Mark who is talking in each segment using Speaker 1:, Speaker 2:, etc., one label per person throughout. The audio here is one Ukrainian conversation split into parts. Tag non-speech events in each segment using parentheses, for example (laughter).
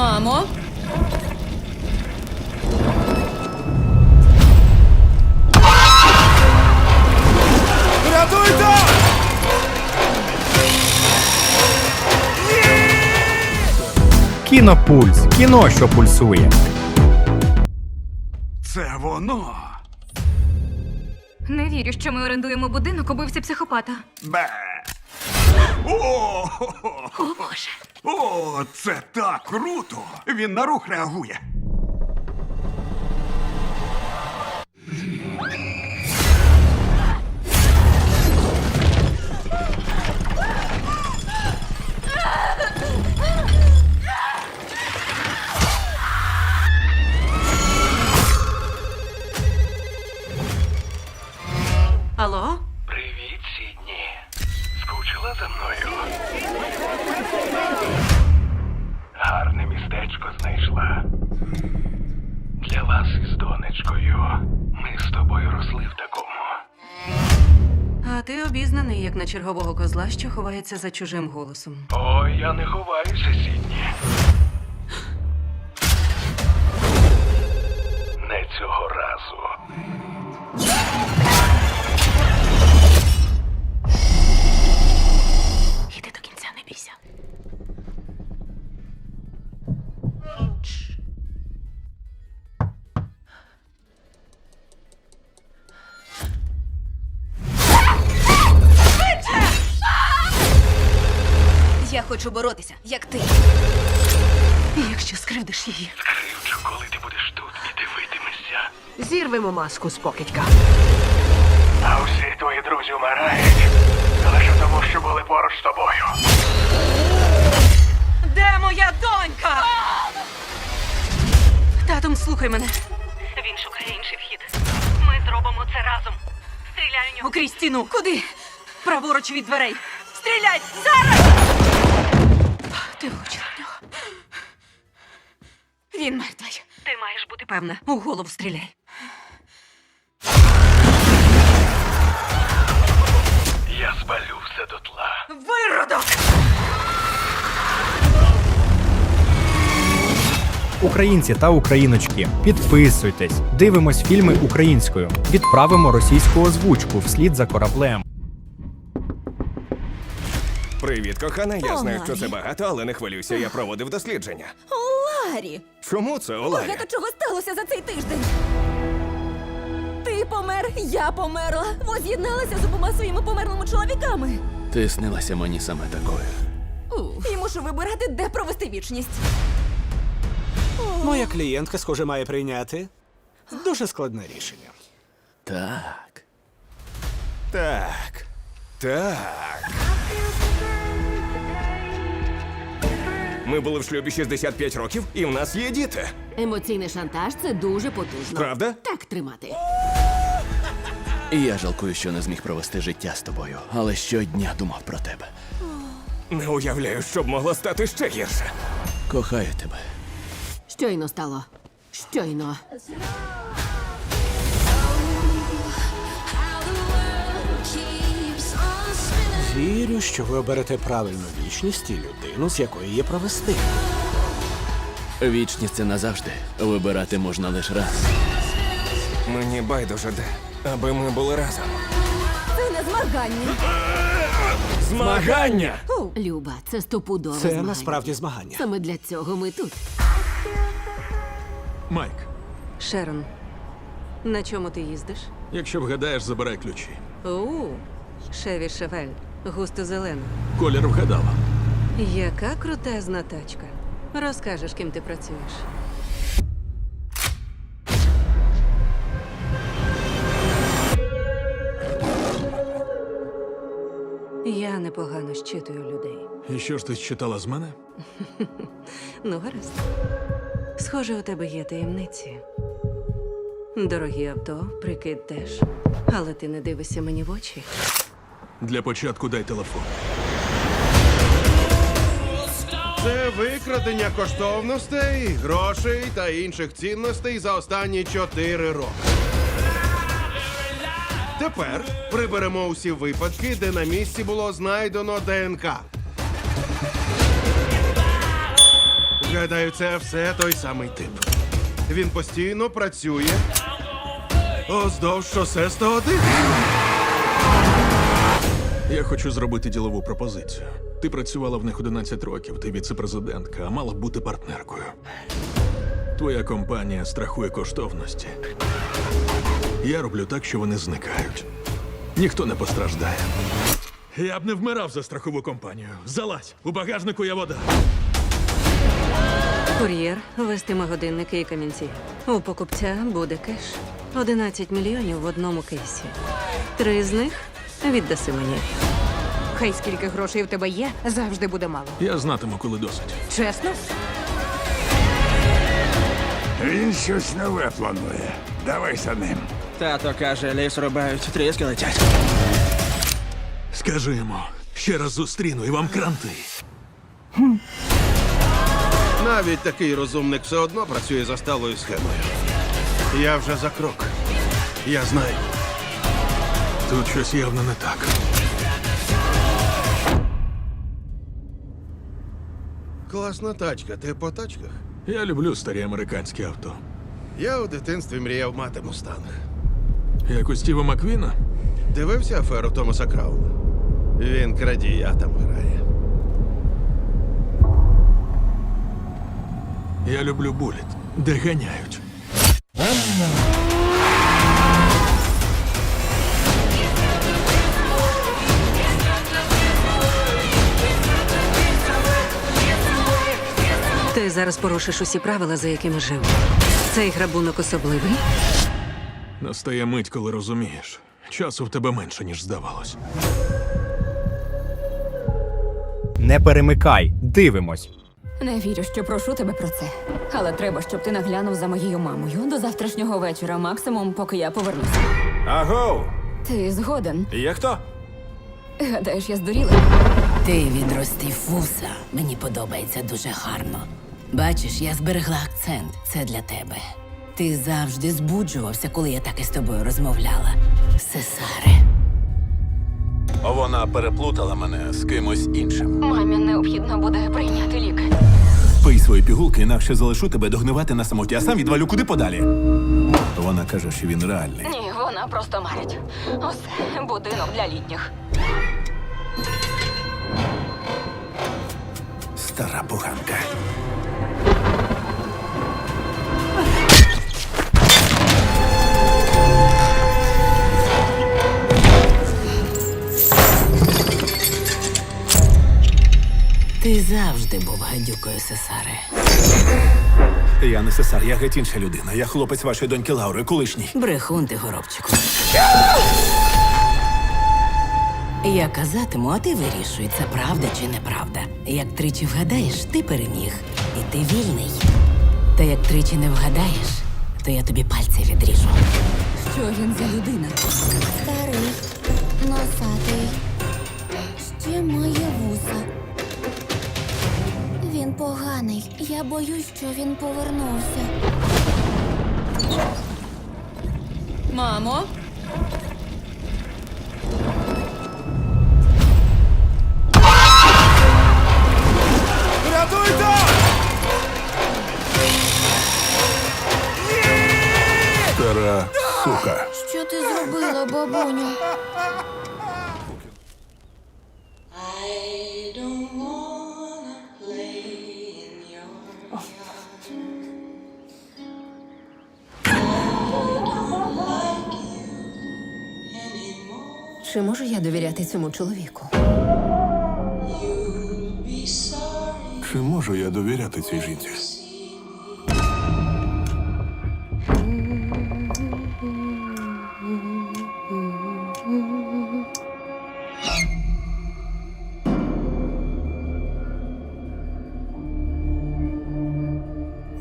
Speaker 1: Мамо,
Speaker 2: Рятуйте!
Speaker 3: Кінопульс. Кіно, що пульсує.
Speaker 2: Це воно.
Speaker 4: Не вірю, що ми орендуємо будинок, убивця психопата.
Speaker 2: Бе. О,
Speaker 4: О, Боже.
Speaker 2: О, це так круто! Він на рух реагує.
Speaker 5: На чергового козла, що ховається за чужим голосом.
Speaker 6: Ой, я не ховаюся, Сідні. Не цього разу.
Speaker 1: Хочу боротися, як ти.
Speaker 5: І якщо скривдиш її,
Speaker 6: Кривчу, коли ти будеш тут і дивитимешся.
Speaker 5: зірвемо маску з покидька.
Speaker 6: А усі твої друзі вмирають. Лише тому, що були поруч з тобою.
Speaker 5: Де моя донька? Татом, слухай мене.
Speaker 4: Він шукає інший вхід. Ми зробимо це разом. Стріляй у нього.
Speaker 5: Окрізь стіну. Куди? Праворуч від дверей. Стріляй! Зараз! Ти влучила в нього. Він мертвий.
Speaker 4: Ти маєш бути
Speaker 5: Певне, у голову стріляй.
Speaker 6: Я спалю все дотла.
Speaker 5: Виродок!
Speaker 3: Українці та україночки, підписуйтесь, дивимось фільми українською, відправимо російську озвучку вслід за кораблем.
Speaker 7: Привіт, кохана. Я знаю, що це багато, але не хвилюйся. Я проводив дослідження.
Speaker 8: Ларі,
Speaker 7: Чому це Оларі?
Speaker 8: багато чого сталося за цей тиждень. Ти помер, я померла. Воз'єдналася з обома своїми померлими чоловіками.
Speaker 9: Ти снилася мені саме такою.
Speaker 8: І мушу вибирати, де провести вічність.
Speaker 10: Моя клієнтка, схоже, має прийняти дуже складне рішення.
Speaker 9: Так.
Speaker 7: Так. Так. Ми були в шлюбі 65 років, і в нас є діти.
Speaker 11: Емоційний шантаж це дуже потужно.
Speaker 7: Правда?
Speaker 11: Так тримати.
Speaker 9: І я жалкую, що не зміг провести життя з тобою, але щодня думав про тебе.
Speaker 7: Не уявляю, що б могло стати ще гірше.
Speaker 9: Кохаю тебе.
Speaker 11: Щойно стало. Щойно.
Speaker 10: Вірю, що ви оберете правильну вічність і людину, з якої її провести.
Speaker 9: Вічність це назавжди. Вибирати можна лише раз.
Speaker 7: Мені байдуже де, аби ми були разом.
Speaker 8: Це не змагання.
Speaker 7: Змагання!
Speaker 11: Люба, це стопудове
Speaker 10: Це
Speaker 11: змагання.
Speaker 10: насправді змагання.
Speaker 11: Саме для цього ми тут.
Speaker 12: Майк,
Speaker 5: Шерон, на чому ти їздиш?
Speaker 12: якщо вгадаєш, забирай ключі.
Speaker 5: У, Шеві Шевель, густо зелена.
Speaker 12: Колір вгадала.
Speaker 5: Яка крутезна тачка. Розкажеш, ким ти працюєш. Я непогано щитую людей.
Speaker 12: І що ж ти читала з мене? (laughs)
Speaker 5: Ну, гаразд. Схоже, у тебе є таємниці. Дорогі авто, прикид теж. Але ти не дивишся мені в очі.
Speaker 12: Для початку дай телефон.
Speaker 2: Це викрадення коштовностей, грошей та інших цінностей за останні чотири роки. Тепер приберемо усі випадки, де на місці було знайдено ДНК. Гадаю, це все той самий тип. Він постійно працює оздовж шосе 101.
Speaker 12: Я хочу зробити ділову пропозицію. Ти працювала в них 11 років, ти віце-президентка, а мала б бути партнеркою. Твоя компанія страхує коштовності. Я роблю так, що вони зникають. Ніхто не постраждає. Я б не вмирав за страхову компанію. Залазь! У багажнику є вода.
Speaker 5: Кур'єр вестиме годинники і камінці. У покупця буде кеш. 11 мільйонів в одному кейсі. Три з них віддаси мені.
Speaker 13: Хай скільки грошей в тебе є, завжди буде мало.
Speaker 12: Я знатиму, коли досить.
Speaker 13: Чесно?
Speaker 14: Він щось нове планує. Давай за ним.
Speaker 10: Тато каже, ліс рубають, тріски летять.
Speaker 12: Скажи йому, ще раз зустріну і вам кранти.
Speaker 2: Навіть такий розумник все одно працює за сталою схемою. Я вже за крок. Я знаю.
Speaker 12: Тут щось явно не так.
Speaker 2: Класна тачка, ти по тачках?
Speaker 12: Я люблю старі американські авто.
Speaker 2: Я у дитинстві мріяв мати мустанг.
Speaker 12: Як у Стіва Маквіна,
Speaker 2: Дивився аферу Томаса Крауна? Він крадія там грає.
Speaker 12: я люблю буліт, де ганяють.
Speaker 5: Ти зараз порушиш усі правила, за якими жив. Цей грабунок особливий.
Speaker 12: Настає мить, коли розумієш. Часу в тебе менше, ніж здавалось.
Speaker 3: Не перемикай, дивимось.
Speaker 15: Не вірю, що прошу тебе про це. Але треба, щоб ти наглянув за моєю мамою до завтрашнього вечора, максимум, поки я повернуся.
Speaker 10: Агоу!
Speaker 15: Ти згоден?
Speaker 10: Є хто?
Speaker 15: Гадаєш, я здуріла?
Speaker 16: Ти відростив вуса. Мені подобається дуже гарно. Бачиш, я зберегла акцент. Це для тебе. Ти завжди збуджувався, коли я так із тобою розмовляла. Сесаре.
Speaker 17: Вона переплутала мене з кимось іншим.
Speaker 15: Мамі необхідно буде прийняти ліки.
Speaker 14: Пий свої пігулки, інакше залишу тебе догнивати на самоті, а сам відвалю куди подалі. Вона каже, що він реальний.
Speaker 15: Ні, вона просто марить. Усе, будинок для літніх.
Speaker 14: Стара поганка.
Speaker 16: Ти завжди був гадюкою, Сесаре.
Speaker 14: Я не сесар, я геть інша людина. Я хлопець вашої доньки Лаури, колишній.
Speaker 16: Брехун ти, горобчику. Я казатиму, а ти вирішуй, це правда чи неправда. Як тричі вгадаєш, ти переміг. І ти вільний. Та як тричі не вгадаєш, то я тобі пальці відріжу.
Speaker 15: Що він за людина?
Speaker 11: Поганий. Я боюсь, що він повернувся.
Speaker 15: Мамо? Чи можу я довіряти цьому чоловіку?
Speaker 14: Чи можу я довіряти цій жінці?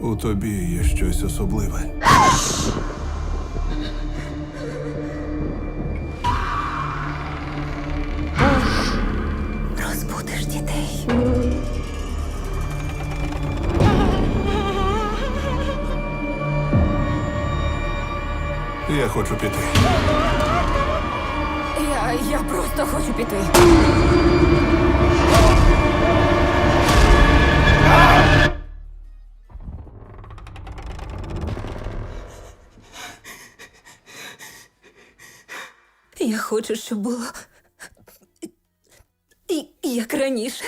Speaker 14: У тобі є щось особливе. я хочу піти.
Speaker 15: Я, я просто хочу піти.
Speaker 18: Я хочу, щоб було як раніше.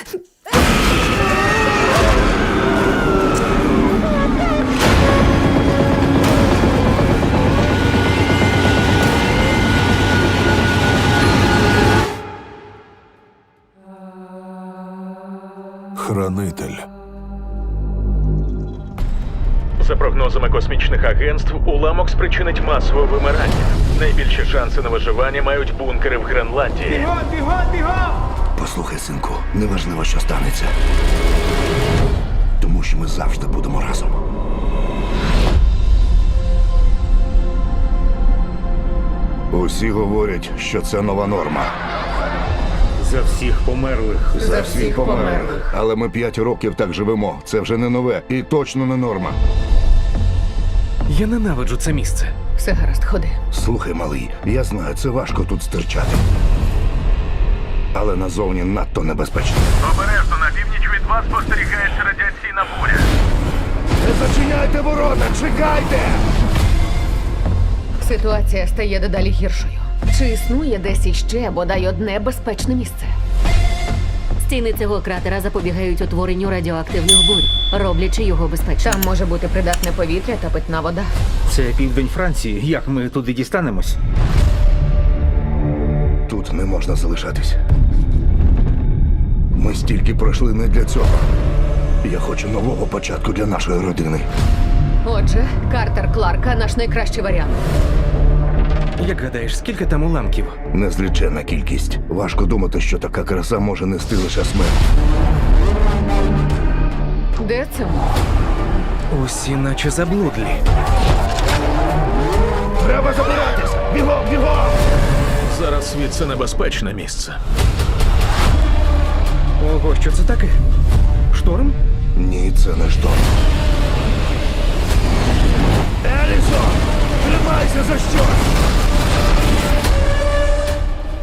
Speaker 19: Хранитель.
Speaker 12: За прогнозами космічних агентств, уламок спричинить масове вимирання. Найбільші шанси на виживання мають бункери в Гренландії.
Speaker 17: Послухай, синку, неважливо, що станеться. Тому що ми завжди будемо разом. Усі говорять, що це нова норма.
Speaker 12: За всіх померлих.
Speaker 17: За всіх померлих. Але ми п'ять років так живемо. Це вже не нове і точно не норма.
Speaker 20: Я ненавиджу це місце.
Speaker 21: Все гаразд, ходи.
Speaker 17: Слухай, малий, я знаю, це важко тут стирчати. Але назовні надто небезпечно.
Speaker 12: Обережно на північ від вас спостерігаєш радіаційна буря.
Speaker 17: Не зачиняйте ворота, чекайте!
Speaker 21: Ситуація стає дедалі гіршою. Чи існує десь іще бодай одне безпечне місце?
Speaker 4: Стіни цього кратера запобігають утворенню радіоактивних бурь, роблячи його безпечним.
Speaker 21: Там може бути придатне повітря та питна вода.
Speaker 12: Це південь Франції. Як ми туди дістанемось?
Speaker 17: Тут не можна залишатись. Ми стільки пройшли не для цього. Я хочу нового початку для нашої родини.
Speaker 21: Отже, Картер Кларка наш найкращий варіант.
Speaker 20: Як гадаєш, скільки там уламків?
Speaker 17: Незліченна кількість. Важко думати, що така краса може нести лише смерть.
Speaker 21: Де це?
Speaker 20: Усі наче заблудлі.
Speaker 17: Треба забиратись! Бігом, бігом!
Speaker 19: Зараз світ це небезпечне місце.
Speaker 20: Ого, що це таке? Шторм?
Speaker 17: Ні, це не шторм. Елісон! Тримайся за що!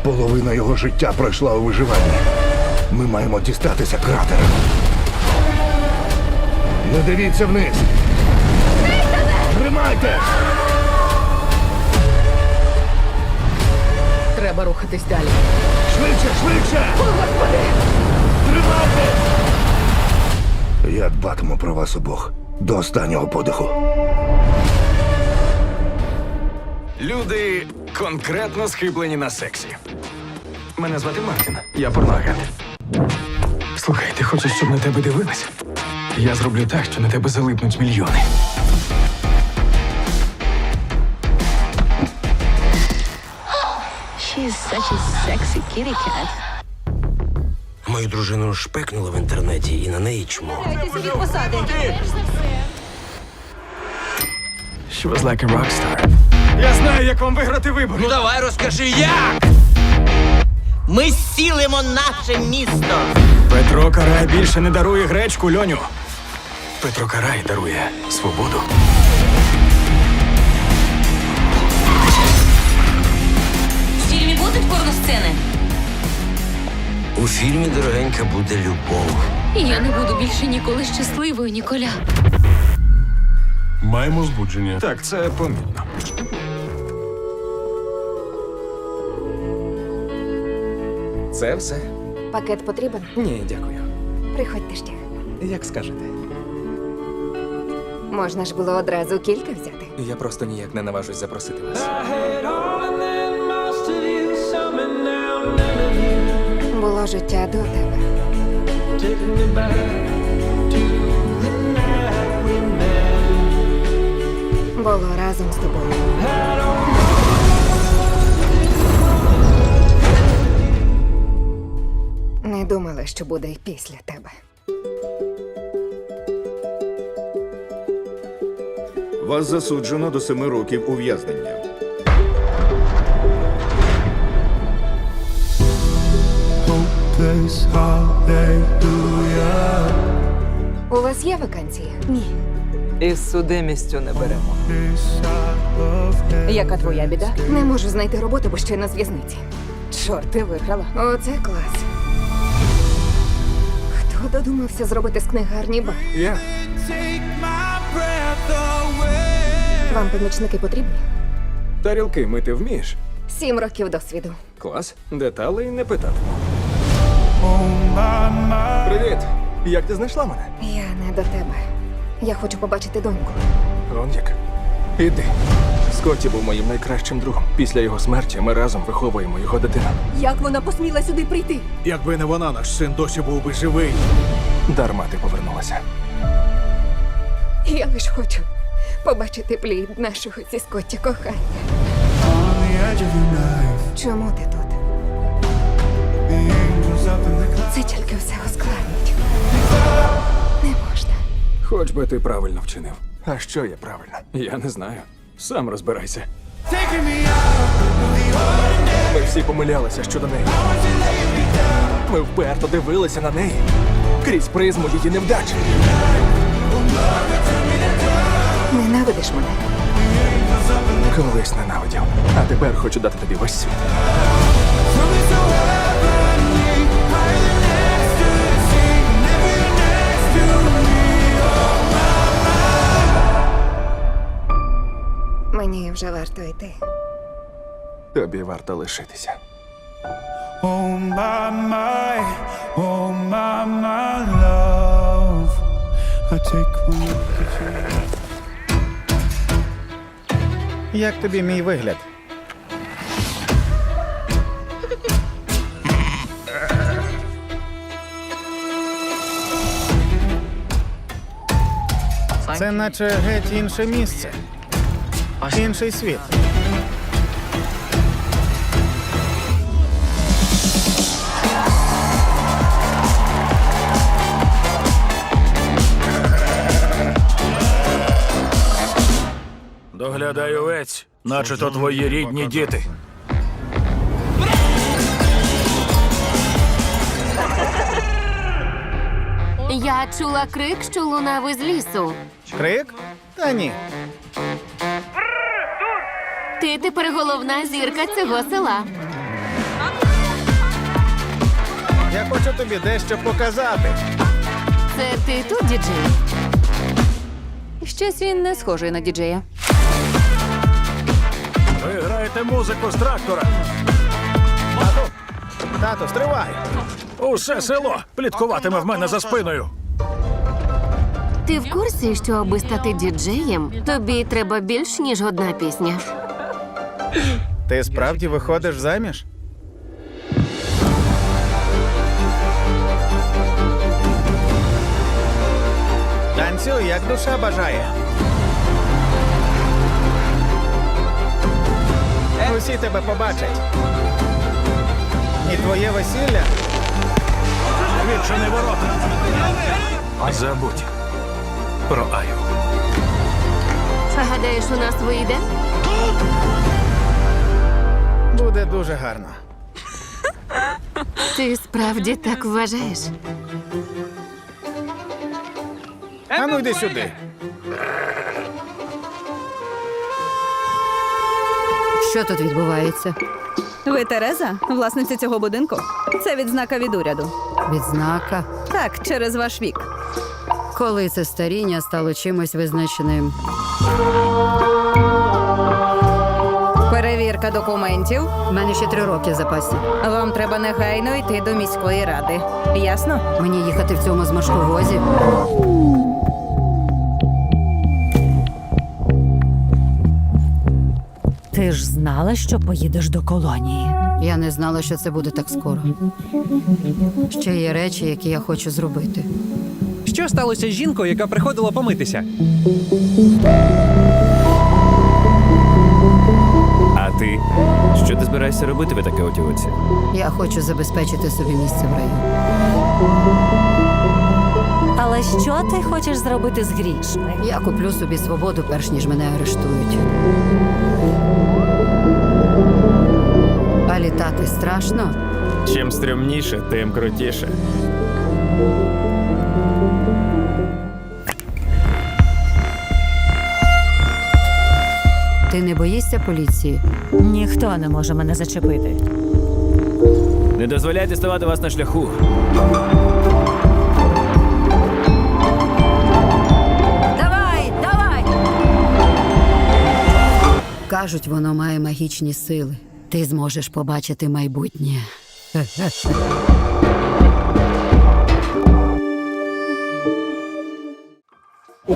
Speaker 17: Половина його життя пройшла у виживанні. Ми маємо дістатися кратера. Не дивіться вниз. Тримайте!
Speaker 21: Треба рухатись далі.
Speaker 17: Швидше, швидше! О, Господи! Тримайте! Я дбатиму про вас обох до останнього подиху.
Speaker 20: Люди конкретно схиблені на сексі. Мене звати Мартін, я порноагент. Слухай, ти хочеш, щоб на тебе дивились? Я зроблю так, що на тебе залипнуть мільйони.
Speaker 7: Мою дружину шпекнули в інтернеті і на неї чмо.
Speaker 20: She was like a. Я знаю, як вам виграти вибори.
Speaker 7: Ну давай розкажи як!
Speaker 22: Ми зцілимо наше місто.
Speaker 20: Петро Карай більше не дарує гречку, льоню. Петро Карай дарує свободу.
Speaker 18: В фільмі будуть порносцени?
Speaker 7: У фільмі дорогенька буде любов.
Speaker 18: Я не буду більше ніколи щасливою, Ніколя.
Speaker 19: Маємо збудження.
Speaker 20: Так, це помітно. Це все?
Speaker 21: Пакет потрібен?
Speaker 20: Ні, дякую.
Speaker 21: Приходьте ще.
Speaker 20: Як скажете.
Speaker 21: Можна ж було одразу кілька взяти.
Speaker 20: Я просто ніяк не наважусь запросити вас.
Speaker 21: Було життя до тебе. Було разом з тобою. Не думала, що буде і після тебе.
Speaker 23: Вас засуджено до семи років ув'язнення.
Speaker 21: У вас є вакансії? Ні.
Speaker 24: Із судимістю не беремо.
Speaker 21: Яка твоя біда? Не можу знайти роботу, бо ще на зв'язниці. Чорт, ти виграла. Оце клас. Хто додумався зробити з книгарні бар?
Speaker 20: Я?
Speaker 21: Вам помічники потрібні?
Speaker 20: Тарілки мити вмієш?
Speaker 15: Сім років досвіду.
Speaker 20: Клас. Деталей не питатиму. Привіт! Як ти знайшла мене?
Speaker 15: Я не до тебе. Я хочу побачити доньку.
Speaker 20: Он як. Іди. Скотті був моїм найкращим другом. Після його смерті ми разом виховуємо його дитину.
Speaker 15: Як вона посміла сюди прийти?
Speaker 2: Якби не вона, наш син досі був би живий.
Speaker 20: Дарма ти повернулася.
Speaker 15: Я лиш хочу побачити плід нашого зі Скотті кохання. Чому ти тут? Це тільки все ускладнить.
Speaker 20: Хоч би ти правильно вчинив. А що є правильно? Я не знаю. Сам розбирайся. Ми всі помилялися щодо неї. Ми вперто дивилися на неї крізь призму її невдачі.
Speaker 15: Ненавидиш мене.
Speaker 20: Колись ненавидів. А тепер хочу дати тобі весь світ.
Speaker 15: Мені вже варто йти.
Speaker 20: Тобі варто лишитися.
Speaker 9: Oh my, my, oh my, my love. I take one look at you.
Speaker 2: Як тобі мій вигляд? Це наче геть інше місце. Інший світ.
Speaker 9: Доглядай овець, наче то твої рідні діти.
Speaker 11: Я чула крик, що лунав із лісу.
Speaker 2: Крик? Та ні.
Speaker 11: Ти тепер головна зірка цього села.
Speaker 2: Я хочу тобі дещо показати.
Speaker 11: Це ти тут, діджей?
Speaker 13: Щось він не схожий на діджея.
Speaker 9: Ви граєте музику з трактора.
Speaker 2: Тату, тату, стривай.
Speaker 9: Усе село пліткуватиме в мене за спиною.
Speaker 11: Ти в курсі, що аби стати діджеєм, тобі треба більш ніж одна пісня.
Speaker 2: Ти справді виходиш заміж? Танцюй, як душа бажає. Усі тебе побачать. І твоє весілля
Speaker 9: Відчини ворота. Забудь про Аю.
Speaker 11: Гадаєш, у нас вийде?
Speaker 2: Буде дуже гарно.
Speaker 11: Ти справді так вважаєш?
Speaker 2: Ану йди сюди.
Speaker 13: Що тут відбувається?
Speaker 15: Ви Тереза, власниця цього будинку? Це відзнака від уряду.
Speaker 13: Відзнака.
Speaker 15: Так, через ваш вік.
Speaker 13: Коли це старіння стало чимось визначеним.
Speaker 15: Перевірка документів.
Speaker 13: У мене ще три роки в запасі.
Speaker 15: Вам треба негайно йти до міської ради. Ясно?
Speaker 13: Мені їхати в цьому зморшковозі.
Speaker 15: Ти ж знала, що поїдеш до колонії.
Speaker 13: Я не знала, що це буде так скоро. Ще є речі, які я хочу зробити.
Speaker 10: Що сталося з жінкою, яка приходила помитися?
Speaker 22: А ти? Що ти збираєшся робити ви таке отівоці?
Speaker 13: Я хочу забезпечити собі місце в раю.
Speaker 15: Але що ти хочеш зробити з грішми?
Speaker 13: Я куплю собі свободу, перш ніж мене арештують. А літати страшно?
Speaker 22: Чим стрімніше, тим крутіше.
Speaker 13: Ти не боїшся поліції?
Speaker 15: Ніхто не може мене зачепити.
Speaker 22: Не дозволяйте ставати вас на шляху.
Speaker 13: Давай, давай! Кажуть, воно має магічні сили. Ти зможеш побачити майбутнє.